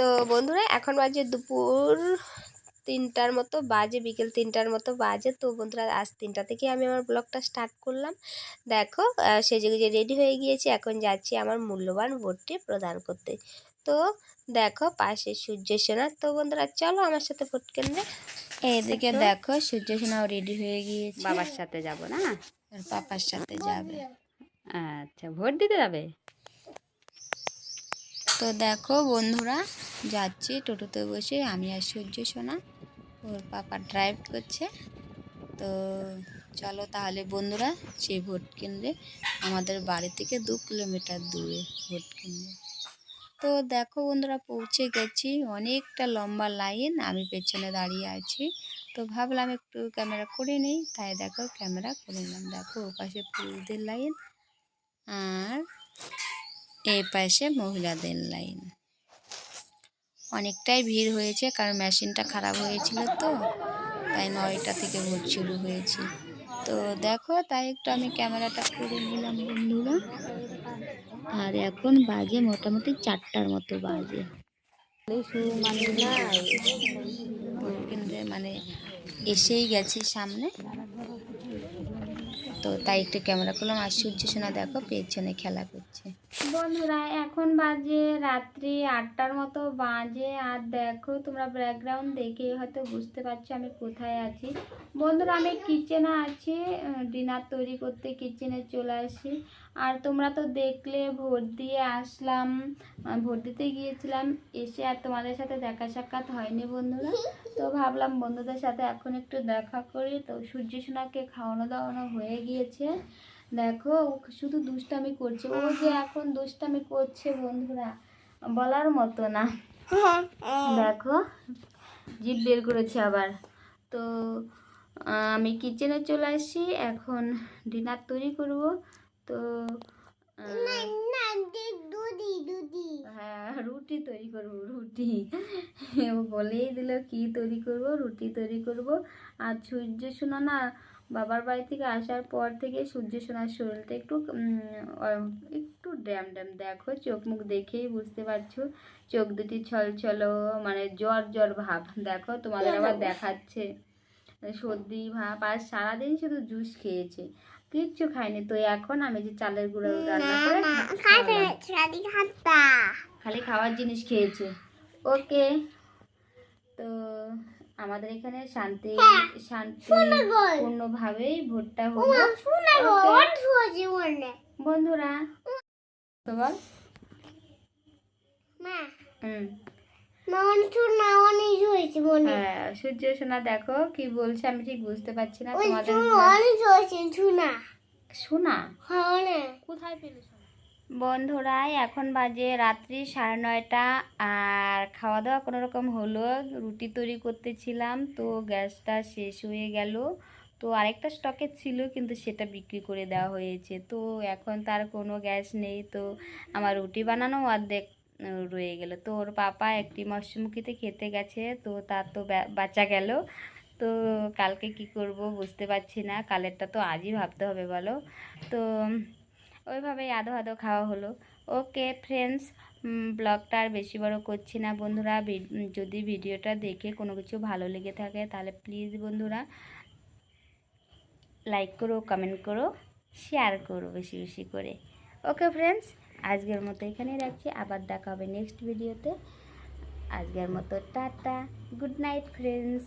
তো বন্ধুরা এখন বাজে দুপুর তিনটার মতো বাজে বিকেল তিনটার মতো বাজে। তো বন্ধুরা আজ তিনটা থেকে আমি আমার ব্লগটা স্টার্ট করলাম। দেখো সেজে গুজে রেডি হয়ে গিয়েছি। এখন যাচ্ছি আমার মূল্যবান ভোটটি প্রদান করতে। তো দেখো পাশে সূর্য সেনা। তো বন্ধুরা চলো আমার সাথে ভোট কেন্দ্রে। এদিকে দেখো সূর্য সেনাও রেডি হয়ে গিয়েছে। বাবার সাথে যাব না? পাপার সাথে যাবে। আচ্ছা ভোট দিতে যাবে? তো দেখো বন্ধুরা, যাচ্ছি টোটোতে বসে। আমি আর সূর্য, সোনা, ওর পাপা ড্রাইভ করছে। তো চলো তাহলে বন্ধুরা, সেই ভোট কেন্দ্রে, আমাদের বাড়ি থেকে দু কিলোমিটার দূরে ভোট কেন্দ্রে। তো দেখো বন্ধুরা, পৌঁছে গেছি। অনেকটা লম্বা লাইন আমি পেছনে দাঁড়িয়ে আছি। তো ভাবলাম একটু ক্যামেরা করে নিই, তাই দেখো ক্যামেরা করে নিলাম। দেখো ওপাশে পাশে পুরুষদের লাইন আর এই পাশে মহিলাদের লাইন। অনেকটাই ভিড় হয়েছে কারণ মেশিনটা খারাপ হয়েছিল তো তাই নয়টা থেকে ভোট শুরু হয়েছে। তো দেখো তাই একটু আমি ক্যামেরাটা করে নিলাম বন্ধুরা। আর এখন বাজে মোটামুটি চারটার মতো বাজে। ভোট মানে এসেই গেছি সামনে। তো তাই একটু ক্যামেরা করলাম। আর সূর্য সোনা দেখো পেছনে খেলা করছে। বন্ধুরা, এখন বাজে রাত্রি আটটার মতো বাজে। আর দেখো, তোমরা ব্যাকগ্রাউন্ড দেখে হয়তো বুঝতে পারছ আমি কোথায় আছি। বন্ধুরা, আমি কিচেনে আছি। ডিনার তৈরি করতে কিচেনে চলে আসি। আর তোমরা তো দেখলে ভোট দিয়ে আসলাম। ভোট দিতে গিয়েছিলাম, এসে আর তোমাদের সাথে দেখা সাক্ষাৎ হয়নি বন্ধুরা। তো ভাবলাম বন্ধুদের সাথে এখন একটু দেখা করি। তো সূর্য সোনাকে খাওয়ানো দাওয়ানো হয়ে গিয়েছে। দেখো ও শুধু দুষ্টামি করছে। ও যে এখন দুষ্টামি করছে বন্ধুরা বলার মতো না। দেখো জিভ বের করেছে আবার। তো আমি কিচেনে চলে আসি এখন ডিনার তৈরি করব। তো হ্যাঁ রুটি তৈরি করব রুটি। ও বলেই দিল কি তৈরি করব? রুটি তৈরি করব। আর সূর্য শোনা না বাবার বাড়ি থেকে আসার পর থেকে সূর্য সোনার শরীরটা একটু একটু ড্যাম ড্যাম। দেখো চোখ মুখ দেখেই বুঝতে পারছ। চোখ দুটি ছলছলো মানে জ্বর জ্বর ভাব। দেখো তোমাদের আবার দেখাচ্ছে। সর্দি ভাব আর সারাদিন শুধু জুস খেয়েছে। কিচ্ছু খায়নি। তো এখন আমি যে চালের গুঁড়ো রান্না করে খালি খাওয়ার জিনিস খেয়েছে। ওকে। তো আমাদের এখানে শান্তি শান্তিপূর্ণভাবেই ভোটটা হলো. বন্ধুরা তো বল। হ্যাঁ সূর্য সোনা দেখো কি বলছে আমি ঠিক বুঝতে পারছি না তোমাদের শোনা কোথায় পেলে শোনা? বন্ধুরা, এখন বাজে রাত্রি সাড়ে নয়টা আর খাওয়া দাওয়া কোনো রকম হলো, রুটি তৈরি করতেছিলাম, তো গ্যাসটা শেষ হয়ে গেল। তো আরেকটা স্টকে ছিল, কিন্তু সেটা বিক্রি করে দেওয়া হয়েছে। তো এখন তার কোনো গ্যাস নেই, তো আমার রুটি বানানো অর্ধেক রয়ে গেল। তো ওর পাপা একটি মৎস্যমুখীতে খেতে গেছে, তো তার তো বাঁচা গেল। তো কালকে কি করব বুঝতে পারছি না, কালেরটা তো আজই ভাবতে হবে বলো। তো ওইভাবেই আধো আধো খাওয়া হলো। ওকে ফ্রেন্ডস ব্লগটা আর বেশি বড় করছি না। বন্ধুরা যদি ভিডিওটা দেখে কোনো কিছু ভালো লেগে থাকে, তাহলে প্লিজ বন্ধুরা লাইক করো কমেন্ট করো শেয়ার করো বেশি বেশি করে। ওকে ফ্রেন্ডস আজকের মতো এখানেই রাখছি। আবার দেখা হবে নেক্সট ভিডিওতে আজকের মতো টাটা। Good night friends